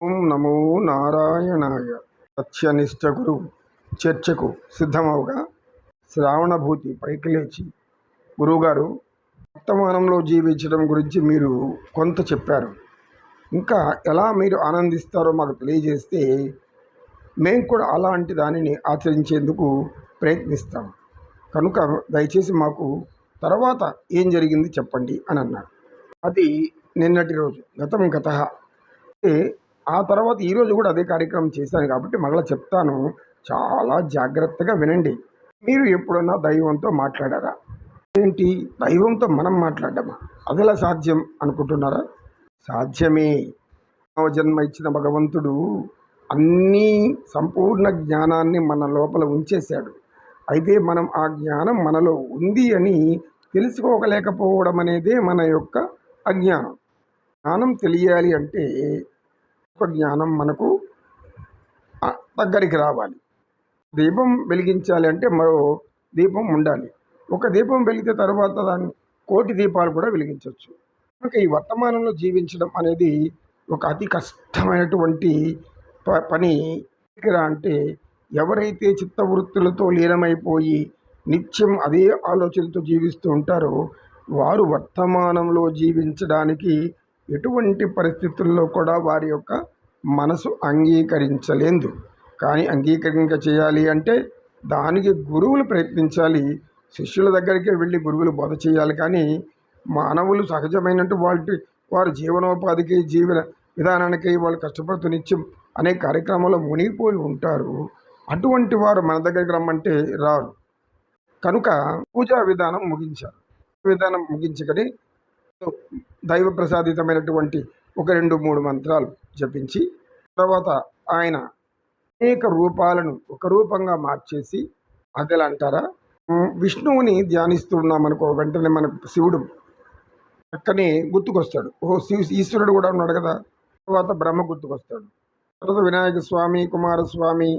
ఓం నమో నారాయణాయ. సత్యనిష్ట గురు చర్చకు సిద్ధమవగా శ్రావణభూతి పైకి లేచి గురువుగారు వర్తమానంలో జీవించడం గురించి మీరు కొంత చెప్పారు. ఇంకా ఎలా మీరు ఆనందిస్తారో మాకు తెలియజేస్తే మేము కూడా అలాంటి దానిని ఆచరించేందుకు ప్రయత్నిస్తాం. కనుక దయచేసి మాకు తర్వాత ఏం జరిగింది చెప్పండి అని అన్నాడు అది నిన్నటి రోజు గతం గత. ఆ తర్వాత ఈరోజు కూడా అదే కార్యక్రమం చేశాను కాబట్టి మరలా చెప్తాను. చాలా జాగ్రత్తగా వినండి. మీరు ఎప్పుడన్నా దైవంతో మాట్లాడారా? ఏంటి? దైవంతో మనం మాట్లాడమా? అది ఎలా సాధ్యం అనుకుంటున్నారా? సాధ్యమే. మానవ జన్మ ఇచ్చిన భగవంతుడు అన్నీ సంపూర్ణ జ్ఞానాన్ని మన లోపల ఉంచేశాడు. అయితే మనం ఆ జ్ఞానం మనలో ఉంది అని తెలుసుకోగలేకపోవడం అనేదే మన యొక్క అజ్ఞానం. జ్ఞానం తెలియాలి అంటే జ్ఞానం మనకు దగ్గరికి రావాలి. దీపం వెలిగించాలి అంటే మరో దీపం ఉండాలి. ఒక దీపం వెలిగితే తర్వాత దాన్ని కోటి దీపాలు కూడా వెలిగించవచ్చు. కనుక ఈ వర్తమానంలో జీవించడం అనేది ఒక అతి కష్టమైనటువంటి ప- పని. అంటే ఎవరైతే చిత్తవృత్తులతో లీనమైపోయి నిత్యం అదే ఆలోచనతో జీవిస్తూ ఉంటారో వారు వర్తమానంలో జీవించడానికి ఎటువంటి పరిస్థితుల్లో కూడా వారి యొక్క మనసు అంగీకరించలేదు. కానీ అంగీకరించ చేయాలి అంటే దానికి గురువులు ప్రయత్నించాలి. శిష్యుల దగ్గరికి వెళ్ళి గురువులు బోధ చేయాలి. కానీ మానవులు సహజమైనట్టు వాటి వారి జీవనోపాధికి జీవన విధానానికి వాళ్ళు కష్టపడుతూ నిత్యం అనే కార్యక్రమాల్లో మునిగిపోయి ఉంటారు. అటువంటి వారు మన దగ్గరికి రమ్మంటే రారు. కనుక పూజా విధానం ముగించారు విధానం ముగించకని దైవ ప్రసాదితమైనటువంటి ఒక రెండు మూడు మంత్రాలు జపించి తర్వాత ఆయన అనేక రూపాలను ఒక రూపంగా మార్చేసి అదెలా అంటారా? విష్ణువుని ధ్యానిస్తూ ఉన్నామనుకో వెంటనే మనకు శివుడు పక్కనే గుర్తుకొస్తాడు. ఓ శివ ఈశ్వరుడు కూడా ఉన్నాడు కదా? తర్వాత బ్రహ్మ గుర్తుకొస్తాడు. తర్వాత వినాయక స్వామి కుమారస్వామి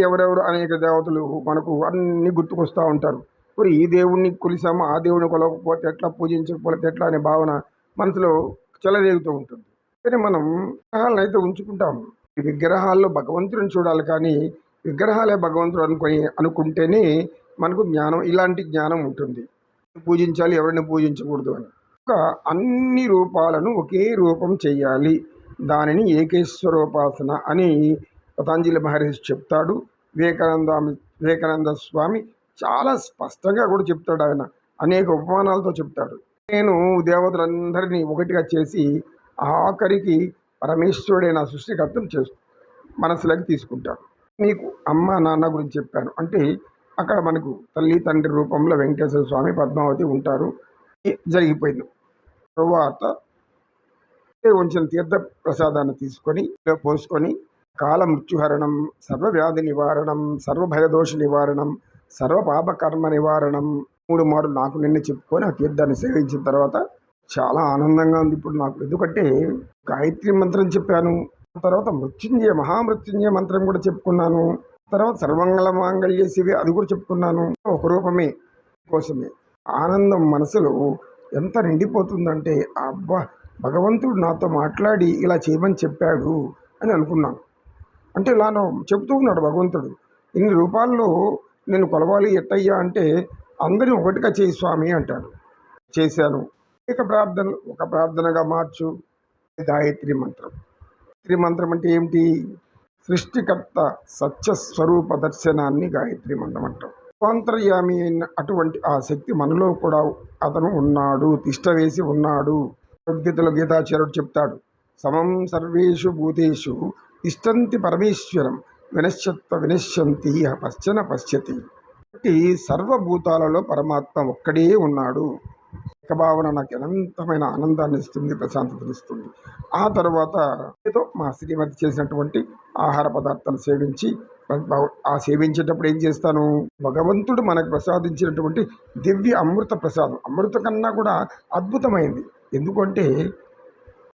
ఎవరెవరు అనేక దేవతలు మనకు అన్ని గుర్తుకొస్తూ ఉంటారు. మరి ఈ దేవుణ్ణి కొలిసాము? ఆ దేవుని కొలవకపోతే ఎట్లా పూజించకపోతే ఎట్లా అనే భావన మనసులో చెలరేగుతూ ఉంటుంది. కానీ మనం విగ్రహాలను అయితే ఉంచుకుంటాము. ఈ విగ్రహాల్లో భగవంతుడిని చూడాలి కానీ విగ్రహాలే భగవంతుడు అనుకొని అనుకుంటేనే మనకు జ్ఞానం ఇలాంటి జ్ఞానం ఉంటుంది. పూజించాలి ఎవరిని పూజించకూడదు అని. ఒక అన్ని రూపాలను ఒకే రూపం చేయాలి. దానిని ఏకేశ్వరోపాసన అని పతాంజలి మహర్షి చెప్తాడు. వివేకానంద వివేకానంద స్వామి చాలా స్పష్టంగా కూడా చెప్తాడు ఆయన. అనేక ఉపమానాలతో చెప్తాడు. నేను దేవతలందరినీ ఒకటిగా చేసి ఆఖరికి పరమేశ్వరుడైన సృష్టికర్తను చేస్తు మనసులోకి తీసుకుంటాను మీకు అమ్మ నాన్న గురించి చెప్పాను. అంటే అక్కడ మనకు తల్లి తండ్రి రూపంలో వెంకటేశ్వర స్వామి పద్మావతి ఉంటారు. జరిగిపోయింది. తరువాత ఉంచిన తీర్థ ప్రసాదాన్ని తీసుకొని పోసుకొని కాల మృత్యుహరణం సర్వవ్యాధి నివారణం సర్వభయదోష నివారణం సర్వపాపకర్మ కర్మ నివారణం మూడు మార్లు నాకు నిన్న చెప్పుకొని ఆ తీర్థాన్ని సేవించిన తర్వాత చాలా ఆనందంగా ఉంది ఇప్పుడు నాకు. ఎందుకంటే గాయత్రి మంత్రం చెప్పాను. తర్వాత మృత్యుంజయ మహామృత్యుంజయ మంత్రం కూడా చెప్పుకున్నాను. తర్వాత సర్వంగళ మాంగళ్య శివి అది కూడా చెప్పుకున్నాను. ఒక రూపమే కోసమే. ఆనందం మనసులో ఎంత నిండిపోతుందంటే అబ్బా భగవంతుడు నాతో మాట్లాడి ఇలా చేయమని చెప్పాడు అని అనుకున్నాను. అంటే ఇలా చెబుతూ చెప్తూ ఉన్నాడు భగవంతుడు. ఇన్ని రూపాల్లో నేను కొలవాలి ఎట్టయ్యా అంటే అందరిని ఒకటిగా చేయి స్వామి అంటాడు. చేశాను. ఇక ప్రార్థన ఒక ప్రార్థనగా మార్చు. గాయత్రి మంత్రం. గాయత్రి మంత్రం అంటే ఏమిటి? సృష్టికర్త సత్య స్వరూప దర్శనాన్ని గాయత్రి మంత్రం అంటాం. స్వాంతర్యామి అయిన అటువంటి ఆ శక్తి మనలో కూడా అతను ఉన్నాడు తిష్ట వేసి ఉన్నాడు. భగవద్గీతలో గీతాచార్యుడు చెప్తాడు సమం సర్వేషు భూతేషు తిష్టంతి పరమేశ్వరం. వినశ్యత్వ వినశ్యంతి పశ్చన పశ్యతి. కాబట్టి సర్వభూతాలలో పరమాత్మ ఒక్కడే ఉన్నాడు. భావన నాకు అనంతమైన ఆనందాన్ని ఇస్తుంది ప్రశాంతతను ఇస్తుంది. ఆ తర్వాత ఏదో మా శ్రీమతి చేసినటువంటి ఆహార పదార్థాలు సేవించి ఆ సేవించేటప్పుడు ఏం చేస్తాను? భగవంతుడు మనకు ప్రసాదించినటువంటి దివ్య అమృత ప్రసాదం. అమృత కన్నా కూడా అద్భుతమైంది. ఎందుకంటే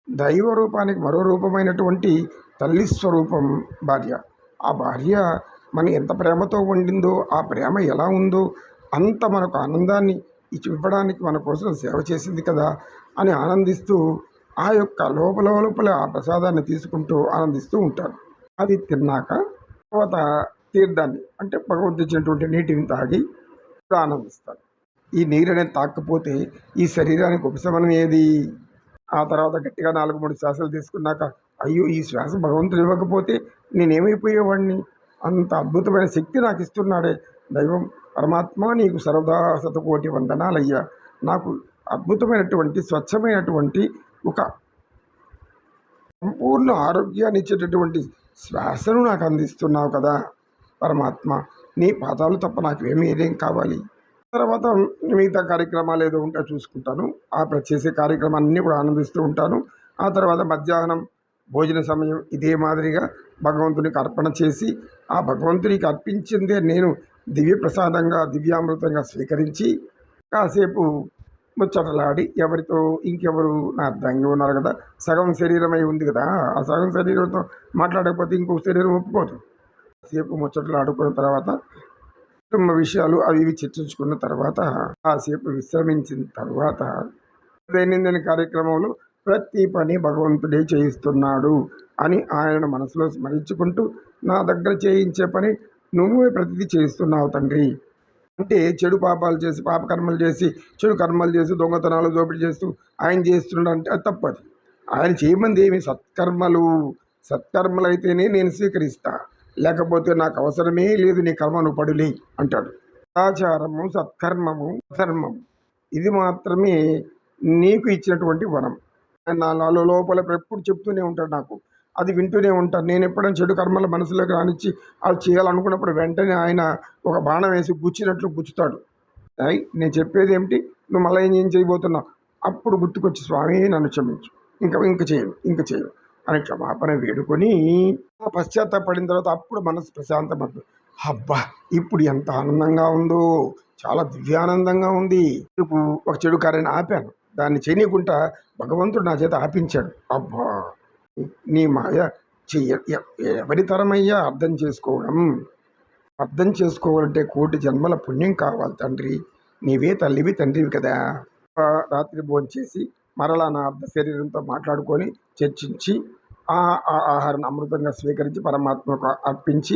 దైవ రూపానికి మరో రూపమైనటువంటి తల్లి స్వరూపం భార్య. ఆ భార్య మన ఎంత ప్రేమతో వండిందో ఆ ప్రేమ ఎలా ఉందో అంత మనకు ఆనందాన్ని ఇచ్చి ఇవ్వడానికి మన కోసం సేవ చేసింది కదా అని ఆనందిస్తూ ఆ యొక్క లోపల లోపల ఆ ప్రసాదాన్ని తీసుకుంటూ ఆనందిస్తూ ఉంటాను అది తిన్నాక తర్వాత తీర్థాన్ని అంటే భగవంతుడు ఇచ్చినటువంటి నీటిని తాగి ఇప్పుడు ఈ నీరు అనేది తాకపోతే ఈ శరీరానికి ఉపశమనం ఏది? ఆ తర్వాత గట్టిగా నాలుగు మూడు శ్వాసలు తీసుకున్నాక అయ్యో ఈ శ్వాస భగవంతుడు ఇవ్వకపోతే నేనేమైపోయేవాడిని? అంత అద్భుతమైన శక్తి నాకు ఇస్తున్నాడే దైవం పరమాత్మ నీకు సర్వదా శతకోటి వందనాలయ్యా. నాకు అద్భుతమైనటువంటి స్వచ్ఛమైనటువంటి ఒక సంపూర్ణ ఆరోగ్యాన్ని ఇచ్చేటటువంటి శ్వాసను నాకు అందిస్తున్నావు కదా పరమాత్మ. నీ పాదాలు తప్ప నాకు ఏమి ఏదేం కావాలి? తర్వాత మిగతా కార్యక్రమాలు ఏదో ఉంటే చూసుకుంటాను. ఆ చేసే కార్యక్రమాన్ని కూడా ఆనందిస్తూ ఉంటాను. ఆ తర్వాత మధ్యాహ్నం భోజన సమయం ఇదే మాదిరిగా భగవంతునికి అర్పణ చేసి ఆ భగవంతునికి అర్పించిందే నేను దివ్య ప్రసాదంగా దివ్యామృతంగా స్వీకరించి కాసేపు ముచ్చటలాడి ఎవరితో ఇంకెవరు నా అర్థంగా ఉన్నారు కదా సగం శరీరమై ఉంది కదా ఆ సగం శరీరంతో మాట్లాడకపోతే ఇంకో శరీరం ఒప్పుకోదు. సేపు ముచ్చట్లు ఆడుకున్న తర్వాత కుటుంబ విషయాలు అవి ఇవి చర్చించుకున్న తర్వాత కాసేపు విశ్రమించిన తర్వాత దైనందిన కార్యక్రమంలో ప్రతి పని భగవంతుడే చేయిస్తున్నాడు అని ఆయనను మనసులో స్మరించుకుంటూ నా దగ్గర చేయించే పని నువ్వే ప్రతిదీ చేయిస్తున్నావు తండ్రి. అంటే చెడు పాపాలు చేసి పాపకర్మలు చేసి చెడు కర్మలు చేసి దొంగతనాలు దోపిడీ చేస్తూ ఆయన చేస్తున్నాడు అంటే అది తప్పది. ఆయన చేయమంది ఏమి? సత్కర్మలు. సత్కర్మలు అయితేనే నేను స్వీకరిస్తా. లేకపోతే నాకు అవసరమే లేదు నీ కర్మను పడులే అంటాడు. ఆచారము సత్కర్మము ధర్మము ఇది మాత్రమే నీకు ఇచ్చినటువంటి వరం. నా నాలో లోపల ఎప్పుడు చెప్తూనే ఉంటాడు నాకు. అది వింటూనే ఉంటాను. నేను ఎప్పుడైనా చెడు కర్మలు మనసులోకి రానిచ్చి అది చేయాలనుకున్నప్పుడు వెంటనే ఆయన ఒక బాణం వేసి గుచ్చినట్లు గుచ్చుతాడు. అయి నేను చెప్పేది ఏమిటి? నువ్వు మళ్ళీ ఏం చేయబోతున్నావు? అప్పుడు గుర్తుకొచ్చి స్వామి నన్ను క్షమించు. ఇంకా ఇంక చేయను ఇంక చేయను. అని క్షమాపణ వేడుకొని పశ్చాత్తాపడిన తర్వాత అప్పుడు మనసు ప్రశాంతమవుతుంది. అబ్బా ఇప్పుడు ఎంత ఆనందంగా ఉందో. చాలా దివ్యానందంగా ఉంది. ఒక చెడు కార్యాన్ని ఆపాను. దాన్ని చేయకుండా భగవంతుడు నా చేత ఆపించాడు. అబ్బా! నీ మాయ చెయ్య ఎవరి తరమయ్యా అర్థం చేసుకోవడం? అర్థం చేసుకోవాలంటే కోటి జన్మల పుణ్యం కావాలి తండ్రి. నీవే తల్లివి తండ్రివి కదా. రాత్రి భోంచేసి మరలా నా అర్ధ శరీరంతో మాట్లాడుకొని చర్చించి ఆ ఆహారాన్ని అమృతంగా స్వీకరించి పరమాత్మకు అర్పించి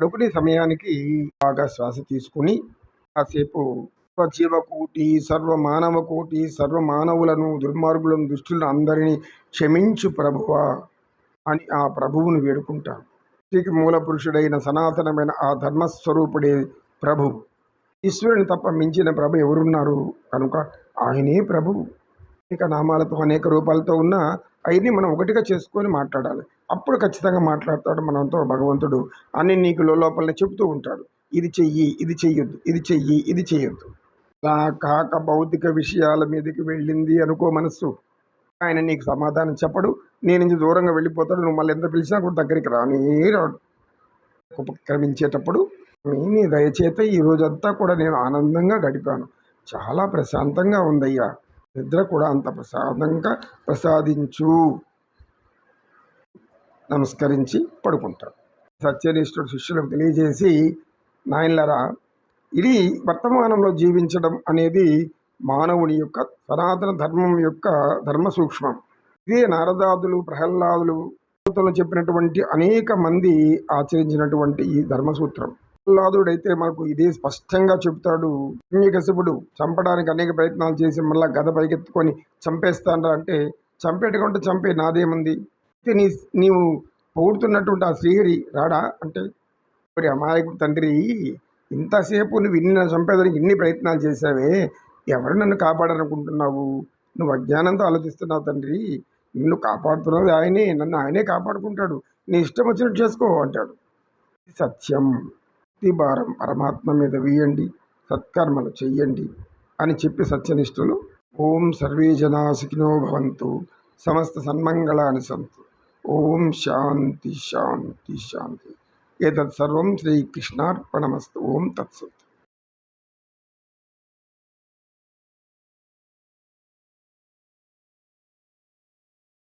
పడుకునే సమయానికి బాగా శ్వాస తీసుకుని కాసేపు జీవకోటి సర్వ మానవ కోటి సర్వ మానవులను దుర్మార్గులను దుష్టులను అందరినీ క్షమించు ప్రభువ అని ఆ ప్రభువును వేడుకుంటాను శ్రీకి మూల పురుషుడైన సనాతనమైన ఆ ధర్మస్వరూపుడే ప్రభు. ఈశ్వరుని తప్ప మించిన ప్రభు ఎవరున్నారు? కనుక ఆయనే ప్రభువు అనేక నామాలతో అనేక రూపాలతో ఉన్న అవన్నీ మనం ఒకటిగా చేసుకొని మాట్లాడాలి. అప్పుడు ఖచ్చితంగా మాట్లాడతాడు మనతో భగవంతుడు అని నీకు లోపలనే చెబుతూ ఉంటాడు. ఇది చెయ్యి ఇది చెయ్యొద్దు ఇది చెయ్యి ఇది చెయ్యొద్దు. అలా కాక భౌతిక విషయాల మీదకి వెళ్ళింది అనుకో మనస్సు. ఆయన నీకు సమాధానం చెప్పడు నేను నుంచి దూరంగా వెళ్ళిపోతాడు నువ్వు మళ్ళీ ఎంత పిలిచినా కూడా దగ్గరికి రాని రాడు. ఉపక్రమించేటప్పుడు నీ దయచేత ఈ రోజంతా కూడా నేను ఆనందంగా గడిపాను. చాలా ప్రశాంతంగా ఉందయ్యా. నిద్ర కూడా అంత ప్రసాదంగా ప్రసాదించు. నమస్కరించి పడుకుంటాడు సత్యనిష్ఠుడు శిష్యులకు తెలియజేసి నాయనలరా ఇది వర్తమానంలో జీవించడం అనేది మానవుని యొక్క సనాతన ధర్మం యొక్క ధర్మ సూక్ష్మం ఇదే నారదాదులు ప్రహ్లాదులు చెప్పినటువంటి అనేక మంది ఆచరించినటువంటి ఈ ధర్మసూత్రం. ప్రహ్లాదుడైతే మనకు ఇదే స్పష్టంగా చెబుతాడు. కసిపుడు చంపడానికి అనేక ప్రయత్నాలు చేసి మళ్ళీ గద పైకెత్తుకొని చంపేస్తానరా అంటే చంపేటకుంటే చంపే నాదేముంది? నీ నీవు పొగుడుతున్నటువంటి ఆ శ్రీహరి రాడా? అంటే మరి అమాయకుడు తండ్రి ఇంతసేపు నువ్వు ఇన్ని చంపేదానికి ఇన్ని ప్రయత్నాలు చేశావే ఎవరు నన్ను కాపాడాలనుకుంటున్నావు? నువ్వు అజ్ఞానంతో ఆలోచిస్తున్నావు తండ్రి. నిన్ను కాపాడుతున్నది ఆయనే నన్ను ఆయనే కాపాడుకుంటాడు. నీ ఇష్టం వచ్చినట్టు చేసుకో అంటాడు. సత్యం. భారం పరమాత్మ మీద వేయండి సత్కర్మలు చెయ్యండి అని చెప్పి సత్యనిష్ఠులు ఓం సర్వే జనా భవంతు సమస్త సన్మంగళాన్ని సంతు. ఓం శాంతి శాంతి శాంతి. ఏతత్ సర్వం శ్రీకృష్ణార్పణమస్తు ఓం తత్సు